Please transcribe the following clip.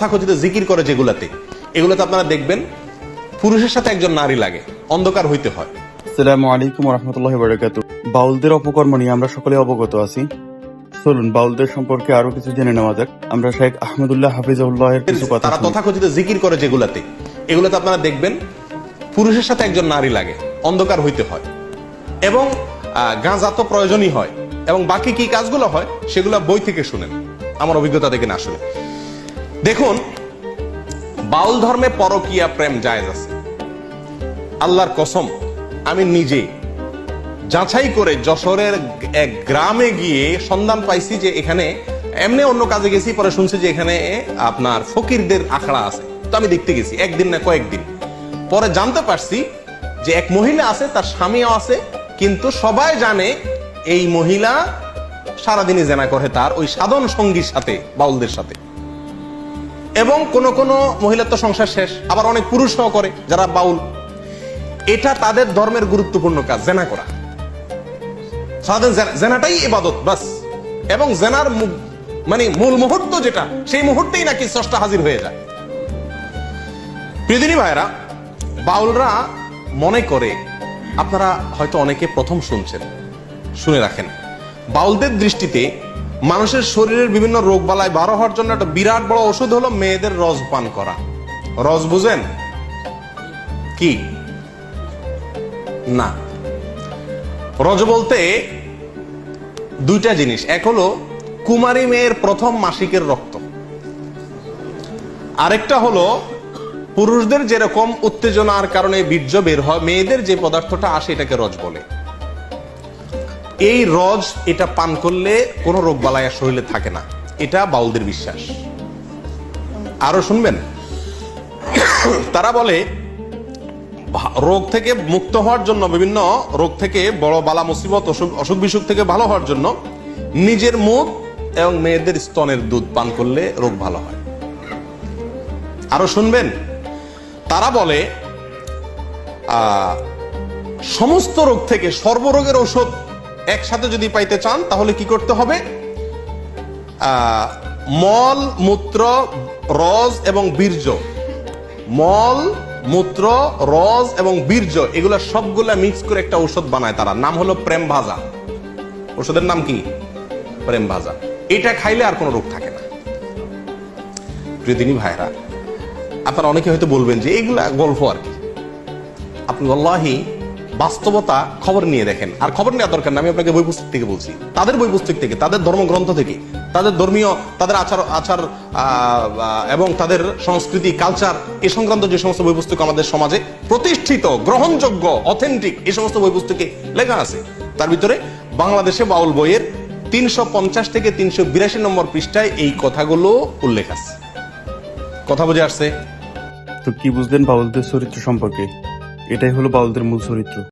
তথাকথিত জিকির করে যেগুলাতে। এগুলোতে আপনারা দেখবেন পুরুষের সাথে একজন নারী লাগে অন্ধকার হইতে হয়। আসসালামু আলাইকুম রহমতুল্লাহ বারাকাত বাউলদের অপকর্ম নিয়ে আমরা সকলে অবগত আছি। চলুন বাউলদের সম্পর্কে আরও কিছু জেনে নেওয়া যাক। আমরা শেখ আহমদুল্লাহ হাফিজাউল্লাহের কিছু কথা তারা তথাকথিত জিকির করে যেগুলাতে। এগুলোতে আপনারা দেখবেন পুরুষের সাথে একজন নারী লাগে অন্ধকার হইতে হয়। এবং গাঁজা তো প্রয়োজনই হয়। এবং বাকি কি কাজগুলো হয় সেগুলো বই থেকে শুনেন। আমার অভিজ্ঞতা থেকে না শুনে দেখুন, বাউল ধর্মে পরকীয়া প্রেম জায়েজ আছে। আল্লাহর কসম, আমি নিজে যাচাই করে যশোরের এক গ্রামে গিয়ে সন্ধান পাইছি যে এখানে এমনি অন্য কাজে গেছি, পরে শুনছি যে এখানে আপনার ফকিরদের আখড়া আছে। তো আমি দেখতে গেছি, একদিন না কয়েকদিন। পরে জানতে পারছি যে এক মহিলা আছে, তার স্বামীও আছে, কিন্তু সবাই জানে এই মহিলা সারাদিনই জেনা করে তার ওই সাধন সঙ্গীর সাথে, বাউলদের সাথে। এবং কোন কোন মহিলার তো সংসার শেষ, আবার অনেক পুরুষরাও করে যারা বাউল। এটা তাদের ধর্মের গুরুত্বপূর্ণ কাজ, জেনা করা। জেনাটাই ইবাদত বাস এবং জেনার মানে মূল মুহূর্ত যেটা, সেই মুহূর্তেই নাকি স্রষ্টা হাজির হয়ে যায়। প্রিয়দিনী ভাইরা বাউলরা মনে করে, আপনারা হয়তো অনেকে প্রথম শুনছেন, শুনে রাখেন। বাউলদের দৃষ্টিতে মানুষের শরীরের বিভিন্ন রোগ বালায় বারো হওয়ার জন্য একটা বিরাট বড় ওষুধ হলো মেয়েদের রস পান করা। রস বুঝেন? কি? না। রজ বলতে দুইটা জিনিস। এক হলো কুমারী মেয়ের প্রথম মাসিকের রক্ত। আরেকটা হলো পুরুষদের যেরকম উত্তেজনার কারণে বীর্য বের হয়, মেয়েদের যে পদার্থটা আসে এটাকে রজ বলে। এই রজ এটা পান করলে কোনো রোগ আর শরীরে থাকে না। এটা বাউলদের বিশ্বাস। আরও শুনবেন? তারা বলে, রোগ থেকে মুক্ত হওয়ার জন্য, বিভিন্ন রোগ থেকে বড় বালা মুসিবত, অসুখ অসুখ বিসুখ থেকে ভালো হওয়ার জন্য নিজের মুখ এবং মেয়েদের স্তনের দুধ পান করলে রোগ ভালো হয়। আরও শুনবেন? তারা বলে সমস্ত রোগ থেকে সর্বরোগের ঔষধ একসাথে যদি পাইতে চান, তাহলে কি করতে হবে? মল, মূত্র রজ এবং বীর্য। মল, মূত্র, রস এবং বীর্য, এগুলা সবগুলা মিক্স করে একটা ঔষধ বানায় তারা। নাম হলো প্রেম ভাজা। ওষুধের নাম কি? প্রেম ভাজা। এটা খাইলে আর কোনো রোগ থাকে না। প্রিয়দিনী ভাইরা আপনারা অনেকে হয়তো বলবেন যে, এগুলা গল্প আর কি? আপনি আল্লাহি বাস্তবতা খবর নিয়ে দেখেন। আর খবর নেওয়ার দরকার না, আমি আপনাকে বই পুস্তক থেকে বলছি। তাদের বই পুস্তক থেকে, তাদের ধর্মগ্রন্থ থেকে, তাদের ধর্মীয়, তাদের আচার আচার এবং তাদের সংস্কৃতি কালচার এ সংক্রান্ত যে সমস্ত বই পুস্তক আমাদের সমাজে প্রতিষ্ঠিত, গ্রহণযোগ্য অথেন্টিক এই সমস্ত বই পুস্তকে লেখা আছে। তার ভিতরে বাংলাদেশে বাউল বইয়ের তিনশো পঞ্চাশ থেকে তিনশো বিরাশি নম্বর পৃষ্ঠায় এই কথাগুলো উল্লেখ আছে। কথা বুঝে আসছে? তো কি বুঝলেন বাউলদের চরিত্র সম্পর্কে? এটাই হলো বাউলদের মূল চরিত্র।